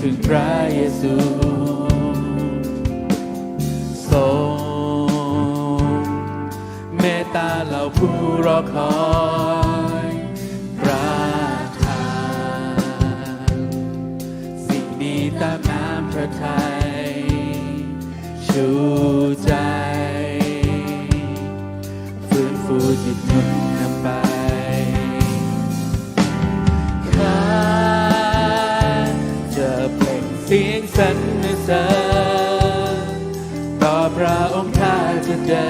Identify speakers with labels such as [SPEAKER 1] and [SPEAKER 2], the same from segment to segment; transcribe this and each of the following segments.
[SPEAKER 1] พึ่งพระเยซูทรงเมตตาเราผู้รอคอย องค์ข้าจะเดิ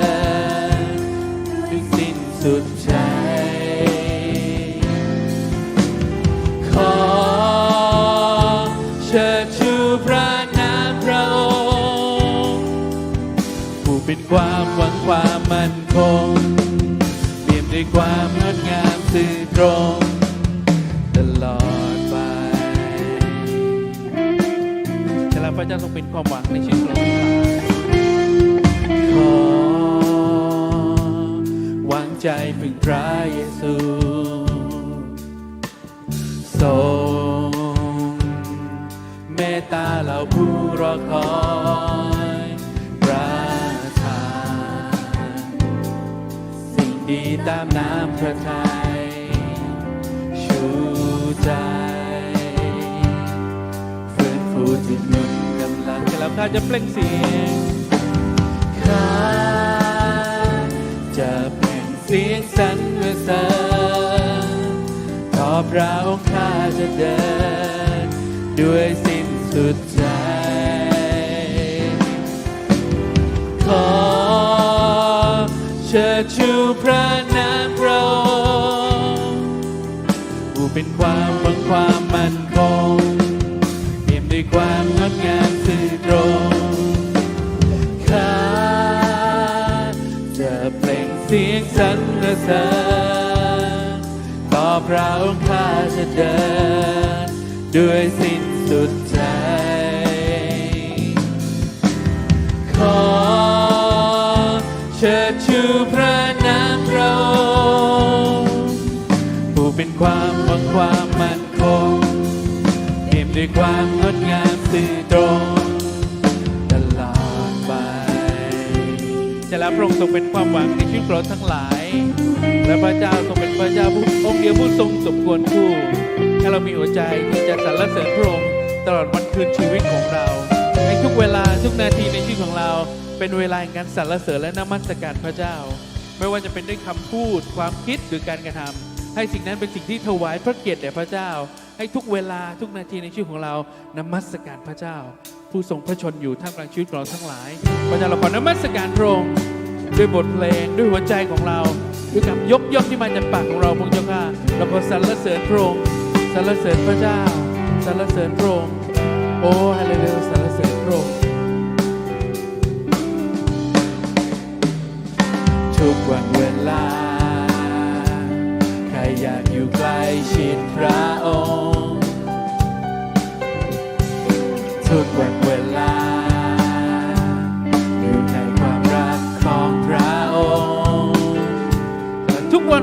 [SPEAKER 1] นด้วยสิ้นสุดใจ ขอเชิดชูพระนามพระองค์ผู้เป็นความหวังความมั่นคงเปี่ยมด้วยความงดงามสื่อตรงตลอดไปแต่ละพระเจ้าทรงเป็นความหวังในชีวิตของเรา ขอ วางใจพึ่งพระเยซูทรงเมตตาเราผู้รอคอยประทานสิ่งดีตามน้ำพระทัยชูใจฟื้นฟูจิตนุนกำลังแล้วข้าจะเปล่งเสียง ข้าจะเปล่งเสียงสรรเสริญต่อพระองค์ข้าจะเดิน ด้วยสิ้นสุดใจ ขอเชิดชูพระนามพระองค์ผู้เป็นความหวังความมั่นคงเปี่ยมด้วยความงดงามสื่อตรง สรรเริญต่อพระองค์ข้าจะเดิน ด้วยสิ้นสุดใจ ขอเชิดชูพระนามพระองค์ผู้เป็นความหวังความมั่นคงเปี่ยมด้วยความงดงามสื่อตรง แล้วพระองค์ทรงเป็นความหวังในชีวิตของเราทั้งหลาย และพระเจ้าทรงเป็นพระเจ้าผู้องค์เดียวผู้ทรงสมควรคู่ให้เรามีหัวใจที่จะสรรเสริญพระองค์ตลอดวันคืนชีวิตของเรา ในทุกเวลาทุกนาทีในชีวิตของเรา เป็นเวลาแห่งการสรรเสริญและนมัสการพระเจ้า ไม่ว่าจะเป็นด้วยคำพูดความคิดหรือการกระทำให้สิ่งนั้นเป็นสิ่งที่ถวายพระเกียรติแด่พระเจ้า ให้ทุกเวลาทุกนาทีในชีวิตของเรานมัสการพระเจ้า ผู้ทรงพระชนอยู่ท่ามกลางชีวิตของเราทั้งหลายพระเจ้าเราขอนมัสการพระองค์ ด้วยบทเพลงด้วยหัวใจของเรา ด้วยคำยกย่องที่มาจากปากของเราพระเจ้าค่ะเราขอสรรเสริญพระองค์สรรเสริญพระเจ้าสรรเสริญพระองค์โอ้ฮาเลลูยาสรรเสริญพระองค์ทุกวันเวลา ใครอยากอยู่ใกล้ชิดพระองค์ ทุกวันเวลา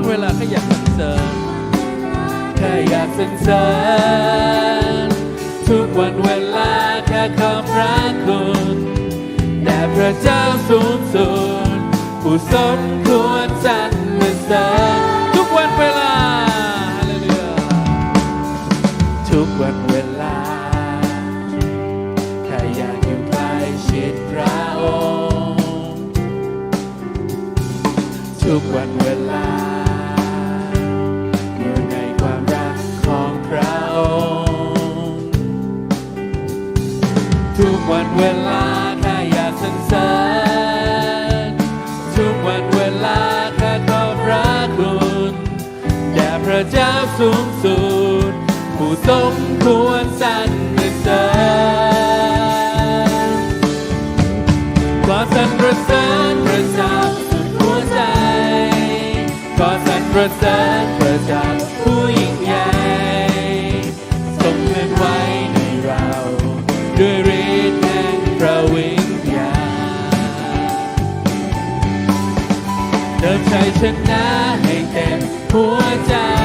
[SPEAKER 1] นเวลาแค่อยากสรรเสริญแค่อยากสรรเสริญทุกวันเวลาแค่ความระคุณแต่พระเจ้าสูงสุดผู้สมควรสรรเสริญ ทุกวันเวลาแค่อยากสรรเสริญทุกวันเวลาแค่ขอบพระคุณแด่พระเจ้าสูงสุดผู้ผู้สมควรสรรเสริญขอสรรเสริญพระเจ้าสุดหัวใจขอสรรเสริญพระเจ้าผู้ยิ่ง เดิมชัยชนะให้เต็มหัวใจ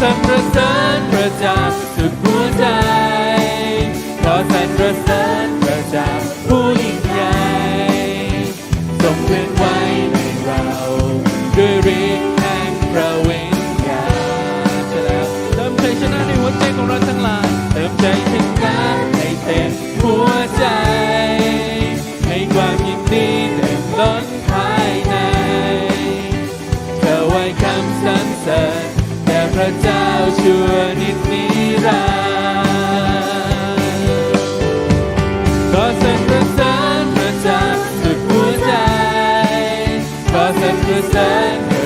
[SPEAKER 1] สรรเสริญพระเจ้าสุดหัวใจขอสรรเสริญ ชั่วนิจนิรันดร์ขอสรรเสริญพระเจ้าสุดหัวใจขอสรรเสริญ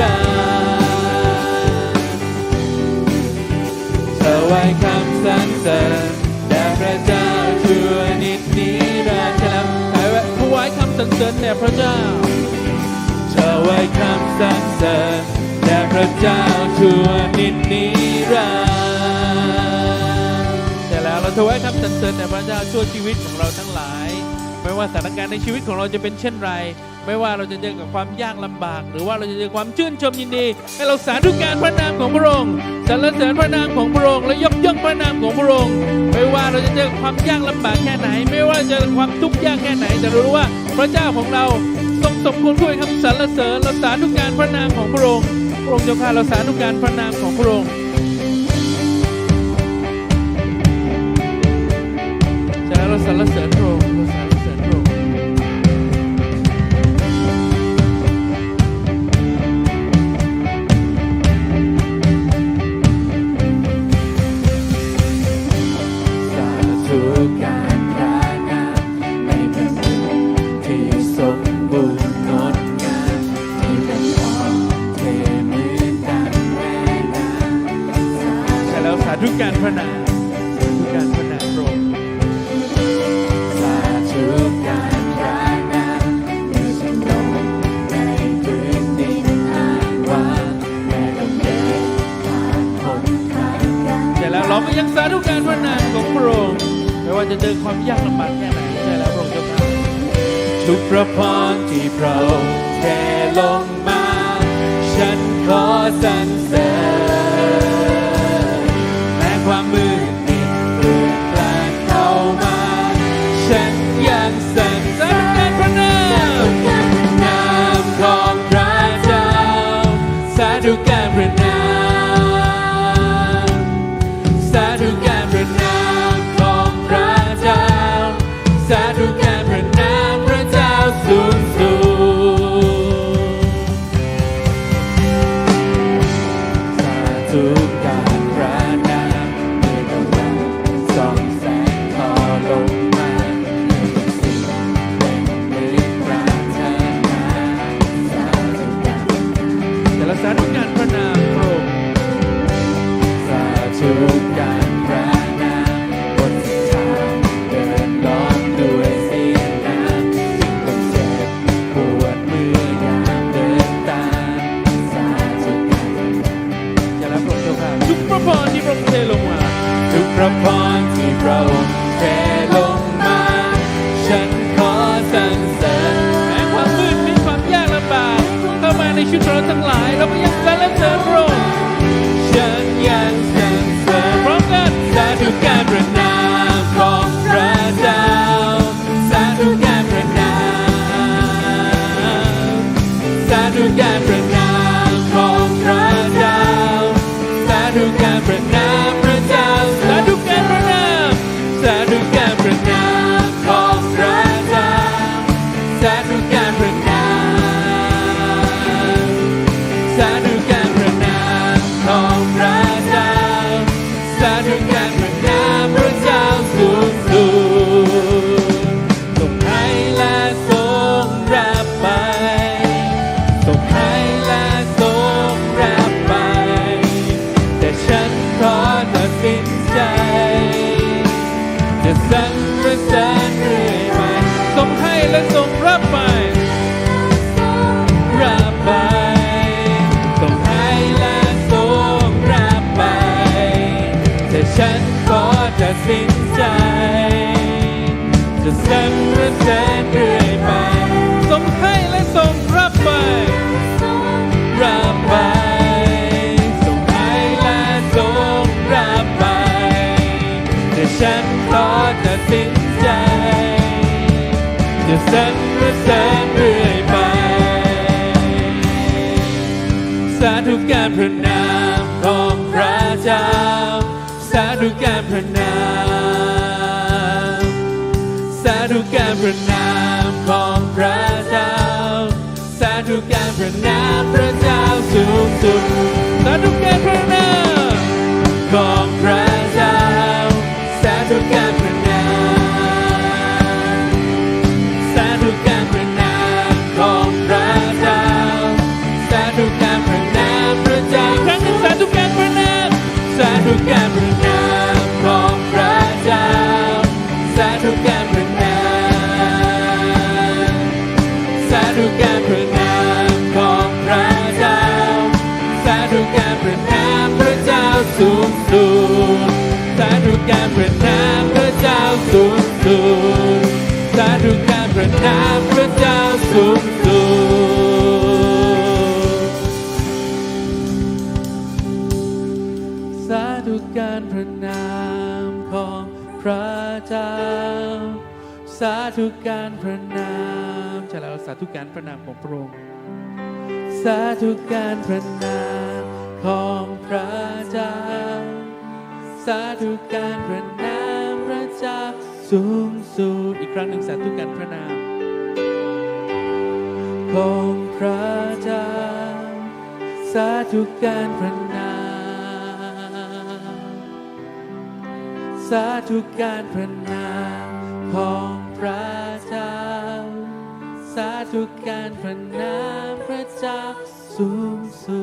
[SPEAKER 1] นิรันดร์เธอไว้คำสรรเสริญแด่พระเจ้าชั่วนิจนิรันดร์ใช่แล้วถวายคำสรรเสริญแด่พระเจ้าเธอไว้คำสรรเสริญแด่พระเจ้าชั่วนิจนิรันดร์แต่แล้วเราถวายคำสรรเสริญแด่พระเจ้าชั่วชีวิตของเราทั้งหลาย ไม่ว่าสถานการณ์ในชีวิตของเราจะเป็นเช่นไร ไม่ว่าเราจะเจอกับความยากลำบาก หรือว่าเราจะเจอความชื่นชมยินดี ให้เราสาธุการพระนามของพระองค์สรรเสริญพระนามของพระองค์และยกย่องพระนามของพระองค์ไม่ว่าเราจะเจอความยากลำบากแค่ไหน ไม่ว่าจะเจอความทุกข์ยากแค่ไหนแต่รารู้ว่าพระเจ้าของเราทรงสมควรด้วยคำสรรเสริญเราสาธุการพระนามของพระองค์พระองค์เจ้าข้าเราสาธุการพระนามของพระองค์ฉะนั้นเราสรรเสริญ อ Sarugan ทุกการพระนามพระเจ้าสูงสุดสาธุการพระนาม สูงสุดสาธุการพระนามพระเจ้าสูงสุดสาธุการพระนามของพระเจ้า สาธุการพระนามใช่แล้วสาธุการพระนามของพระองค์สาธุการพระนามของพระเจ้า สาธุการพระนาม สูงสุดอีกครั้งหนึ่งสาธุการพระนามของพระเจ้าสาธุการพระนามสาธุการพระนามของพระเจ้าสาธุการพระนามพระเจ้าสูงสุ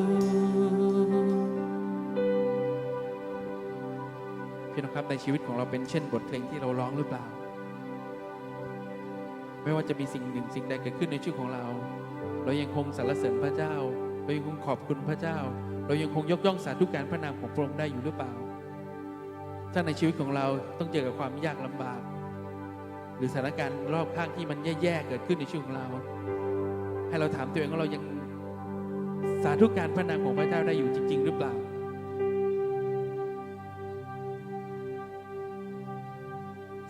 [SPEAKER 1] ด พี่น้องครับในชีวิตของเราเป็นเช่นบทเพลงที่เราร้องหรือเปล่า ไม่ว่าจะมีสิ่งหนึ่งสิ่งใดเกิดขึ้นในชีวิตของเรา เรายังคงสรรเสริญพระเจ้า เรายังคงขอบคุณพระเจ้า เรายังคงยกย่องสาธุการพระนามของพระองค์ได้อยู่หรือเปล่า ถ้าในชีวิตของเราต้องเจอกับความยากลำบาก หรือสถานการณ์รอบข้างที่มันแย่ๆเกิดขึ้นในชีวิตของเรา ให้เราถามตัวเองว่าเรายังสาธุการพระนามของพระเจ้าได้อยู่จริง ๆ หรือเปล่า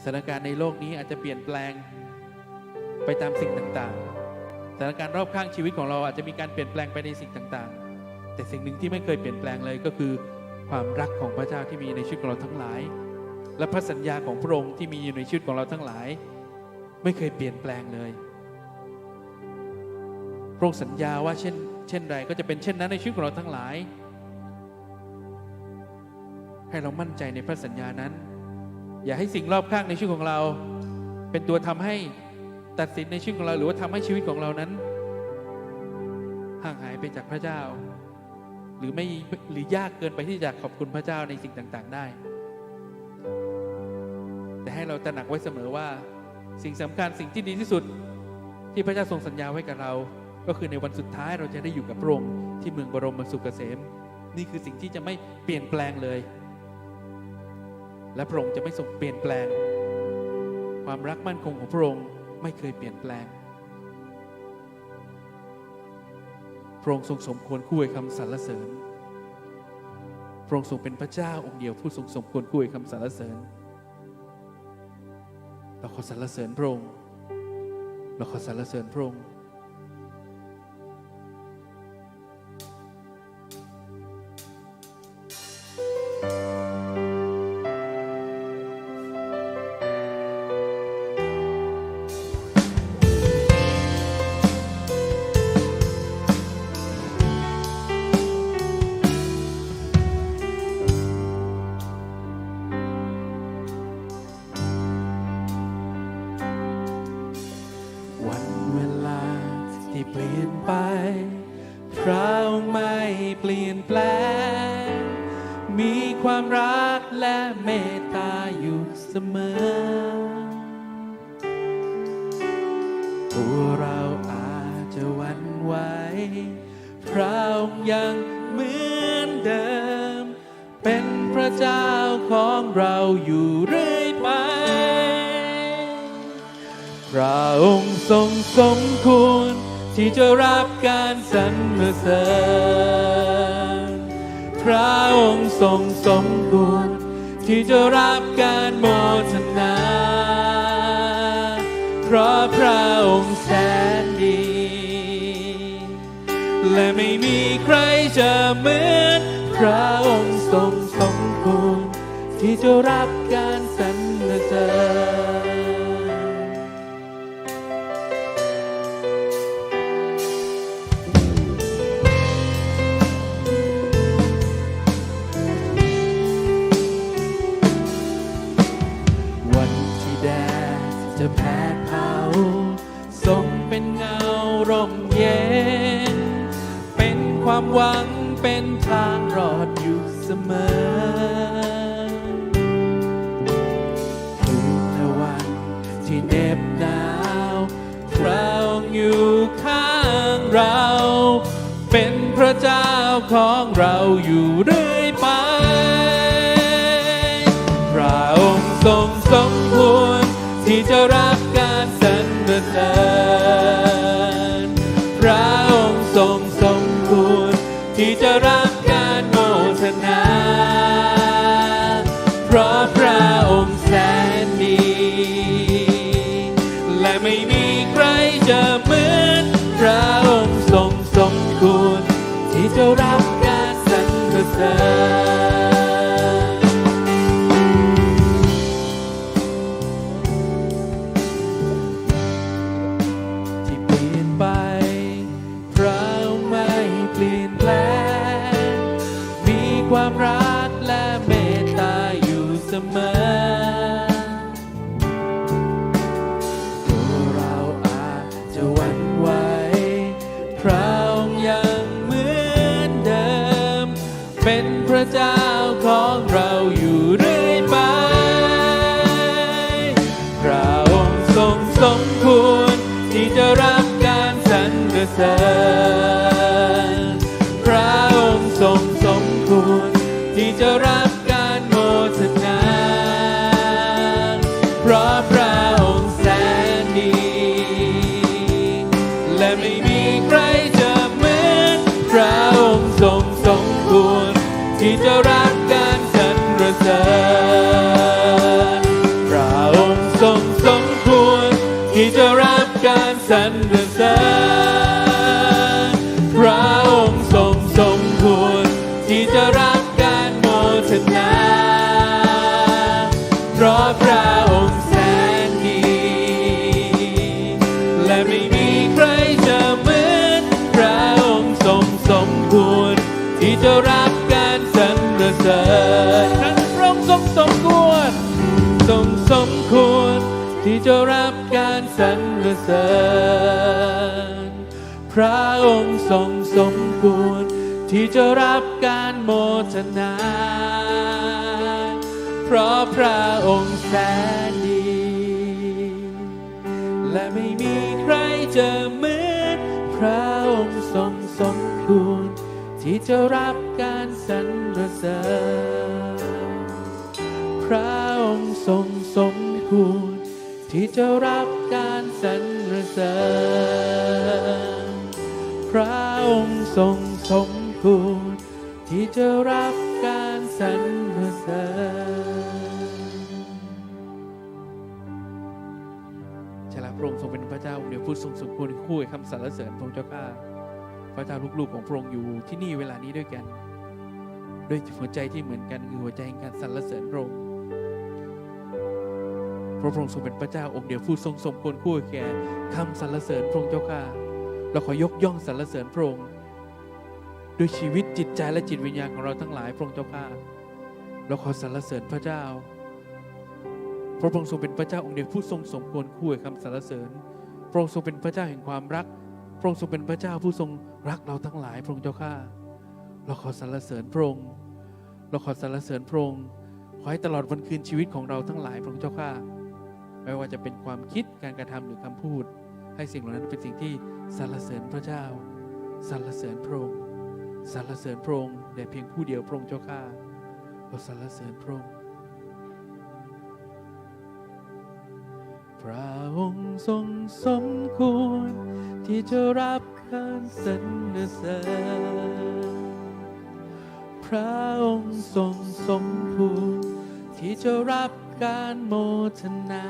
[SPEAKER 1] ถานการณ์ในโลกนี้อาจจะเปลี่ยนแปลงไปตามสิ่งต่างๆ สถานการณ์รอบข้างชีวิตของเราอาจจะมีการเปลี่ยนแปลงไปในสิ่งต่างๆ แต่สิ่งหนึ่งที่ไม่เคยเปลี่ยนแปลงเลยก็คือความรักของพระเจ้าที่มีในชีวิตของเราทั้งหลาย และพระสัญญาของพระองค์ที่มีอยู่ในชีวิตของเราทั้งหลาย ไม่เคยเปลี่ยนแปลงเลย พระองค์สัญญาว่าเช่นเช่นไรก็จะเป็นเช่นนั้นในชีวิตของเราทั้งหลาย ให้เรามั่นใจในพระสัญญานั้น อย่าให้สิ่งรอบข้างในชีวิตของเรา เป็นตัวทำให้ตัดสินในชีวิตของเรา หรือว่าทำให้ชีวิตของเรานั้น ห่างหายไปจากพระเจ้า หรือไม่หรือยากเกินไปที่จะขอบคุณพระเจ้าในสิ่งต่าง ๆ ได้ แต่ให้เราตระหนักไว้เสมอว่า สิ่งสำคัญสิ่งที่ดีที่สุด ที่พระเจ้าทรงสัญญาไว้กับเรา ก็คือในวันสุดท้ายเราจะได้อยู่กับพระองค์ที่เมืองบรมสุขเกษม นี่คือสิ่งที่จะไม่เปลี่ยนแปลงเลย และพระองค์จะไม่ทรงเปลี่ยนแปลง ความรักมั่นคงของพระองค์ไม่เคยเปลี่ยนแปลง พระองค์ทรงสมควรคู่ให้คำสรรเสริญ พระองค์ทรงเป็นพระเจ้าองค์เดียวผู้ทรงสมควรคู่ให้คำสรรเสริญ เราขอสรรเสริญพระองค์ เราขอสรรเสริญพระองค์ พระองค์ทรงสมควร ที่จะรับการสรรเสริญ พระองค์ทรงสมควร ที่จะรับการโมทนา เพราะพระองค์แสนดี และไม่มีใครจะเหมือนพระองค์ทรงสมควร ที่จะรับ จะแผดเผาทรงเป็นเงาร่มเย็น เป็นความหวังเป็นทางรอดอยู่เสมอคืนและวันที่เหน็บหนาวพระองค์อยู่ข้างเรา เป็นพระเจ้าของเราอยู่เรื่อย เพราะพระองค์แสนดี และไม่มีใครจะเหมือนพระองค์ทรงสมควร ที่จะรับการสรรเสริญครั้งพระองค์ทรงสมควรทรงสมควร ที่จะรับการสรรเสริญพระองค์ทรงสมควร ที่จะรับการโมทนา เพราะพระองค์แสนดี และไม่มีใครจะเหมือนพระองค์ทรงสมควรที่จะรับการสรรเสริญพระองค์ทรงสมควรที่จะรับการสรรเสริญพระองค์ทรงสมควรที่จะรับการสรร ระเป็นพระเจ้าองค์เดียวผู้ทรงสมควรคู่กับคำสรรเสริญพระองค์เจ้าข้าพระเจ้าลูกๆของพระองค์อยู่ที่นี่เวลานี้ด้วยกัน ด้วยหัวใจที่เหมือนกันคือหัวใจแห่งการสรรเสริญพระองค์เพราะพระองค์ทรงเป็นพระเจ้าองค์เดียวผู้ทรงสมควรคู่แก่คำสรรเสริญพระองค์เจ้าข้าเราขอยกย่องสรรเสริญพระองค์ด้วยชีวิตจิตใจและจิตวิญญาณของเราทั้งหลายพระองค์เจ้าข้าเราขอสรรเสริญพระเจ้าเพราะพระองค์ทรงเป็นพระเจ้าองค์เดียวผู้ทรงสมควรคู่แกับคำสรรเสริญ พระองค์ทรงเป็นพระเจ้าแห่งความรัก พระองค์ทรงเป็นพระเจ้าผู้ทรงรักเราทั้งหลายพระองค์เจ้าข้า เราขอสรรเสริญพระองค์ เราขอสรรเสริญพระองค์ ขอให้ตลอดวันคืนชีวิตของเราทั้งหลายพระองค์เจ้าข้า ไม่ว่าจะเป็นความคิด การกระทำหรือคำพูด ให้สิ่งเหล่านั้นเป็นสิ่งที่สรรเสริญพระเจ้า สรรเสริญพระองค์ สรรเสริญพระองค์แด่เพียงผู้เดียวพระองค์เจ้าข้า เราสรรเสริญพระองค์ ระองค์ทรงสมควร ที่จะรับการสรรเสริญพระองค์ทรงสมควรที่จะรับการโมทนา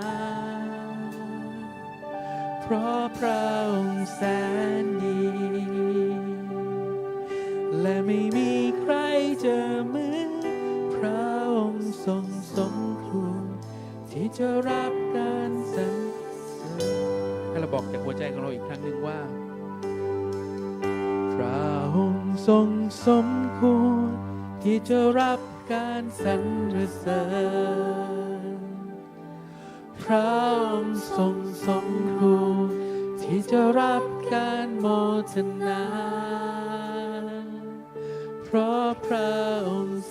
[SPEAKER 1] เพราะพระองค์แสนดี และไม่มีใครจะเหมือนพระองค์ทรงสมควร ที่จะรับการสรรเสริญให้เราบอกจากหัวใจของเราอีกครั้งหนึ่งว่าพระองค์ทรงสมควรที่จะรับการสรรเสริญพระองค์ทรงสมควรที่จะรับการโมทนา เพราะพระองค์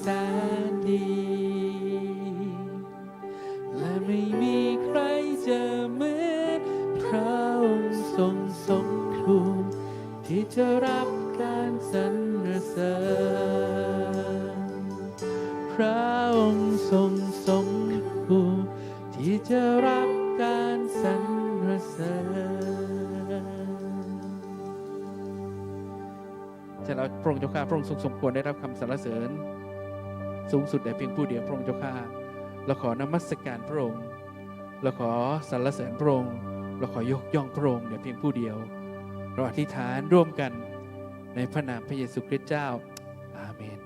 [SPEAKER 1] ทรงสมควรได้รับคำสรรเสริญ สูงสุดแต่เพียงผู้เดียวพระองค์เจ้าข้าเราขอนมัสการพระองค์เราขอสรรเสริญพระองค์เราขอยกย่องพระองค์แต่เพียงผู้เดียว เราอธิษฐานร่วมกันในพระนามพระเยซูคริสต์เจ้า